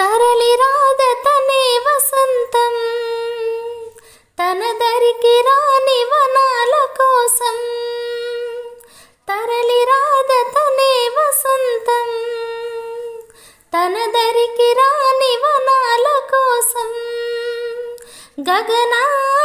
తరలి రాద తనే వసంతం. తన దరికి రాని వనాల కోసం. తరలి రాద తనే వసంతం. తన దరికి రాని వనాల కోసం. గగనా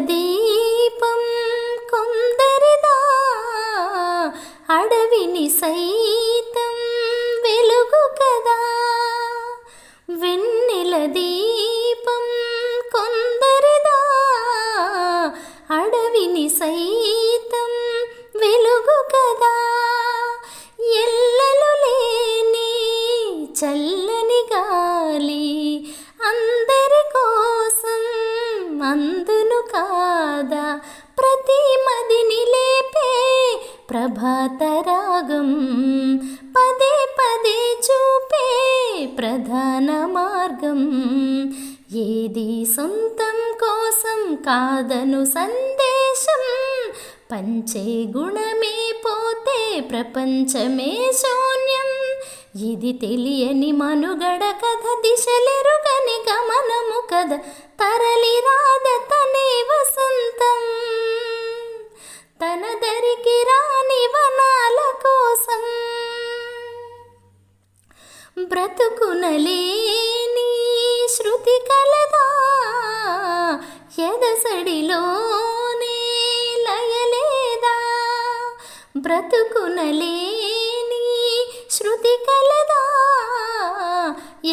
దీపం కొందరిదా అడవిని సైతం ప్రభాతరాగం. పదే పదే చూపే ప్రధాన మార్గం. ఏది సొంతం కోసం కాదను సందేశం. పంచే గుణమే పోతే ప్రపంచమే శూన్యం. ఇది తెలియని మనుగడ కథ దిశలెరుగని గమనము కథ. తరలిరాద తనే వసంతం. బ్రతుకునలేని శృతి కలదా? ఎదసడిలోనే లయలేదా బ్రతుకునలేని శృతి కలదా?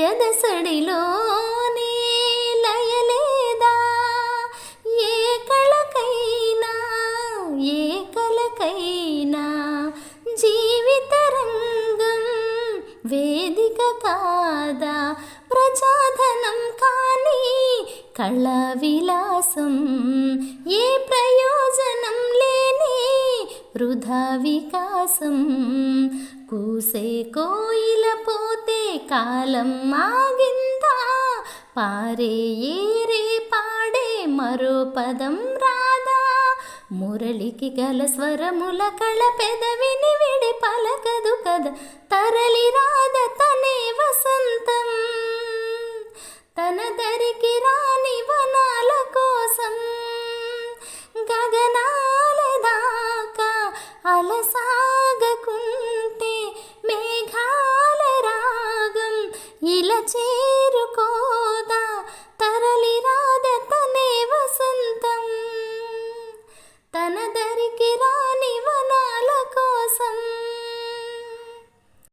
ఎదసడిలోనే లయలేదా ఏ కళకైనా ఏ కలకైనా జీ వేదిక కాదా? ప్రజాధనం కానీ కళా విలాసం ఏ ప్రయోజనం లేని వృధా వికాసం. కూసే కోయిల పోతే కాలం ఆగిందా? పారే ఏరే పాడే మరో పదం రాదా? మురళికి గల స్వరముల కళ పెదవిని విడి పలకదు కదా? తరలిరా అలసాగకుంటే మేఘాల రాగం ఇలా చేరుకోదా?